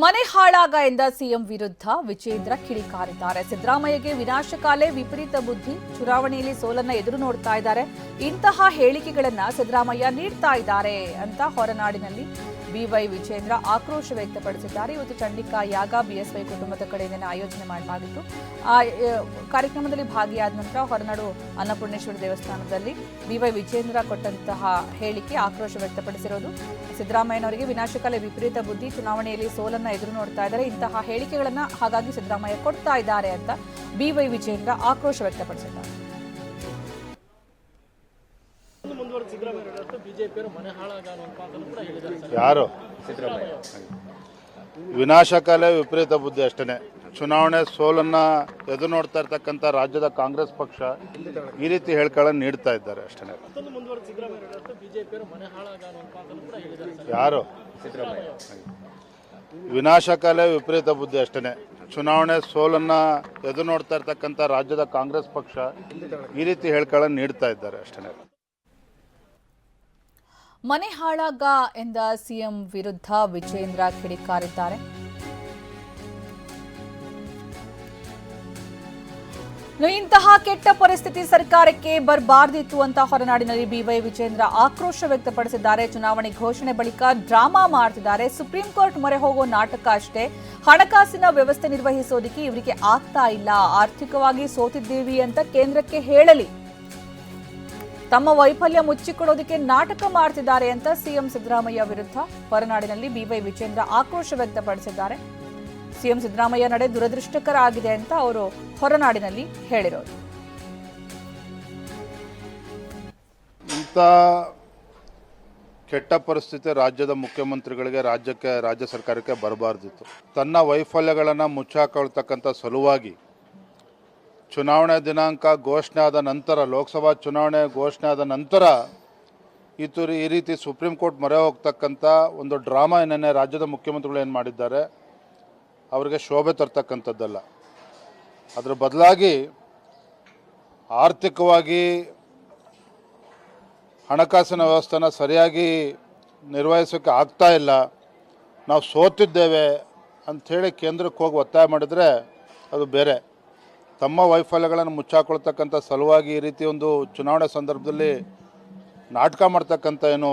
ಮನೆ ಹಾಳಾಗ ಎಂದ ಸಿಎಂ ವಿರುದ್ಧ ವಿಜೇಂದ್ರ ಕಿಡಿಕಾರಿದ್ದಾರೆ. ಸಿದ್ದರಾಮಯ್ಯಗೆ ವಿನಾಶಕಾಲೆ ವಿಪರೀತ ಬುದ್ಧಿ. ಚುನಾವಣೆಯಲ್ಲಿ ಸೋಲನ್ನ ಎದುರು ನೋಡ್ತಾ ಇದ್ದಾರೆ. ಇಂತಹ ಹೇಳಿಕೆಗಳನ್ನ ಸಿದ್ದರಾಮಯ್ಯ ನೀಡ್ತಾ ಇದ್ದಾರೆ ಅಂತ ಹೊರನಾಡಿನಲ್ಲಿ ಬಿವೈ ವಿಜೇಂದ್ರ ಆಕ್ರೋಶ ವ್ಯಕ್ತಪಡಿಸಿದ್ದಾರೆ. ಇವತ್ತು ಚಂಡಿಕಾ ಯಾಗ ಬಿಎಸ್ವೈ ಕುಟುಂಬದ ಕಡೆಯಿಂದ ಆಯೋಜನೆ ಮಾಡಲಾಗಿತ್ತು. ಆ ಕಾರ್ಯಕ್ರಮದಲ್ಲಿ ಭಾಗಿಯಾದ ನಂತರ ಹೊರನಾಡು ಅನ್ನಪೂರ್ಣೇಶ್ವರಿ ದೇವಸ್ಥಾನದಲ್ಲಿ ಬಿವೈ ವಿಜೇಂದ್ರ ಕೊಟ್ಟಂತಹ ಹೇಳಿಕೆ ಆಕ್ರೋಶ ವ್ಯಕ್ತಪಡಿಸಿರೋದು. ಸಿದ್ದರಾಮಯ್ಯನವರಿಗೆ ವಿನಾಶಕಾಲ ವಿಪರೀತ ಬುದ್ಧಿ. ಚುನಾವಣೆಯಲ್ಲಿ ಸೋಲನ್ನ ಎದುರು ನೋಡ್ತಾ ಇದ್ದಾರೆ. ಇಂತಹ ಹೇಳಿಕೆಗಳನ್ನ ಹಾಗಾಗಿ ಸಿದ್ದರಾಮಯ್ಯ ಕೊಡ್ತಾ ಇದ್ದಾರೆ ಅಂತ ಬಿವೈ ವಿಜಯೇಂದ್ರ ಆಕ್ರೋಶ ವ್ಯಕ್ತಪಡಿಸಿದ್ದಾರೆ. ಯಾರು? ವಿನಾಶಕಾಲ ವಿಪರೀತ ಬುದ್ಧಿ ಅಷ್ಟೇ ಚುನಾವಣೆ ಸೋಲನ್ನ ಎದುರು ನೋಡ್ತಾ ಇರ್ತಕ್ಕಂಥ ರಾಜ್ಯದ ಕಾಂಗ್ರೆಸ್ ಪಕ್ಷ ಈ ರೀತಿ ಹೇಳಿಕೆಗಳನ್ನು ನೀಡ್ತಾ ಇದ್ದಾರೆ ಅಷ್ಟೇ ಯಾರು? ವಿನಾಶಕಾಲ ವಿಪರೀತ ಬುದ್ಧಿ ಅಷ್ಟೇ ಚುನಾವಣೆ ಸೋಲನ್ನು ಎದುರು ನೋಡ್ತಾ ಇರ್ತಕ್ಕಂಥ ರಾಜ್ಯದ ಕಾಂಗ್ರೆಸ್ ಪಕ್ಷ ಈ ರೀತಿ ಹೇಳ್ಕೊಳ್ಳ ನೀಡ್ತಾ ಇದ್ದಾರೆ ಅಷ್ಟೇ ಮನೆ ಹಾಳಾಗ ಎಂದ ಸಿಎಂ ವಿರುದ್ಧ ವಿಜೇಂದ್ರ ಕಿಡಿಕಾರಿದ್ದಾರೆ. ಇಂತಹ ಕೆಟ್ಟ ಪರಿಸ್ಥಿತಿ ಸರ್ಕಾರಕ್ಕೆ ಬರಬಾರ್ದಿತ್ತು ಅಂತ ಹೊರನಾಡಿನಲ್ಲಿ ಬಿವೈ ವಿಜೇಂದ್ರ ಆಕ್ರೋಶ ವ್ಯಕ್ತಪಡಿಸಿದ್ದಾರೆ. ಚುನಾವಣೆ ಘೋಷಣೆ ಬಳಿಕ ಡ್ರಾಮಾ ಮಾಡ್ತಿದ್ದಾರೆ. ಸುಪ್ರೀಂ ಕೋರ್ಟ್ ಮೊರೆ ಹೋಗೋ ನಾಟಕ ಅಷ್ಟೇ. ಹಣಕಾಸಿನ ವ್ಯವಸ್ಥೆ ನಿರ್ವಹಿಸೋದಕ್ಕೆ ಇವರಿಗೆ ಆಗ್ತಾ ಇಲ್ಲ. ಆರ್ಥಿಕವಾಗಿ ಸೋತಿದ್ದೀವಿ ಅಂತ ಕೇಂದ್ರಕ್ಕೆ ಹೇಳಲಿ. ತಮ್ಮ ವೈಫಲ್ಯ ಮುಚ್ಚಿಕೊಡೋದಕ್ಕೆ ನಾಟಕ ಮಾಡ್ತಿದ್ದಾರೆ ಅಂತ ಸಿಎಂ ಸಿದ್ದರಾಮಯ್ಯ ವಿರುದ್ಧ ಹೊರನಾಡಿನಲ್ಲಿ ಬಿವೈ ವಿಜೇಂದ್ರ ಆಕ್ರೋಶ ವ್ಯಕ್ತಪಡಿಸಿದ್ದಾರೆ. ಸಿಎಂ ಸಿದ್ದರಾಮಯ್ಯ ನಡೆ ದುರದೃಷ್ಟಕರ ಆಗಿದೆ ಅಂತ ಅವರು ಹೊರನಾಡಿನಲ್ಲಿ ಹೇಳಿರೋದು ಇಂಥ ಕೆಟ್ಟ ಪರಿಸ್ಥಿತಿ ರಾಜ್ಯದ ಮುಖ್ಯಮಂತ್ರಿಗಳಿಗೆ ರಾಜ್ಯಕ್ಕೆ, ರಾಜ್ಯ ಸರ್ಕಾರಕ್ಕೆ ಬರಬಾರ್ದಿತ್ತು. ತನ್ನ ವೈಫಲ್ಯಗಳನ್ನು ಮುಚ್ಚಾಕೊಳ್ತಕ್ಕಂಥ ಸಲುವಾಗಿ ಚುನಾವಣೆ ದಿನಾಂಕ ಘೋಷಣೆ ಆದ ನಂತರ, ಲೋಕಸಭಾ ಚುನಾವಣೆ ಘೋಷಣೆ ಆದ ನಂತರ ಈ ಈ ರೀತಿ ಸುಪ್ರೀಂ ಕೋರ್ಟ್ ಮೊರೆ ಹೋಗ್ತಕ್ಕಂಥ ಒಂದು ಡ್ರಾಮಾ ಏನನ್ನೇ ರಾಜ್ಯದ ಮುಖ್ಯಮಂತ್ರಿಗಳು ಏನು ಮಾಡಿದ್ದಾರೆ? ಅವರಿಗೆ ಶೋಭೆ ತರ್ತಕ್ಕಂಥದ್ದಲ್ಲ. ಅದರ ಬದಲಾಗಿ ಆರ್ಥಿಕವಾಗಿ ಹಣಕಾಸಿನ ವ್ಯವಸ್ಥೆನ ಸರಿಯಾಗಿ ನಿರ್ವಹಿಸೋಕ್ಕೆ ಆಗ್ತಾ ಇಲ್ಲ. ನಾವು ಸೋತಿದ್ದೇವೆ ಅಂಥೇಳಿ ಕೇಂದ್ರಕ್ಕೆ ಹೋಗಿ ಒತ್ತಾಯ ಮಾಡಿದರೆ ಅದು ಬೇರೆ. ತಮ್ಮ ವೈಫಲ್ಯಗಳನ್ನು ಮುಚ್ಚಾಕೊಳ್ತಕ್ಕಂಥ ಸಲುವಾಗಿ ಈ ರೀತಿ ಒಂದು ಚುನಾವಣೆ ಸಂದರ್ಭದಲ್ಲಿ ನಾಟಕ ಮಾಡ್ತಕ್ಕಂಥ ಏನು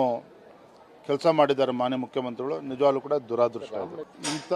ಕೆಲಸ ಮಾಡಿದ್ದಾರೆ ಮಾನ್ಯ ಮುಖ್ಯಮಂತ್ರಿಗಳು. ನಿಜವಾಗ್ಲೂ ಕೂಡ ದುರಾದೃಷ್ಟ. ಇಂಥ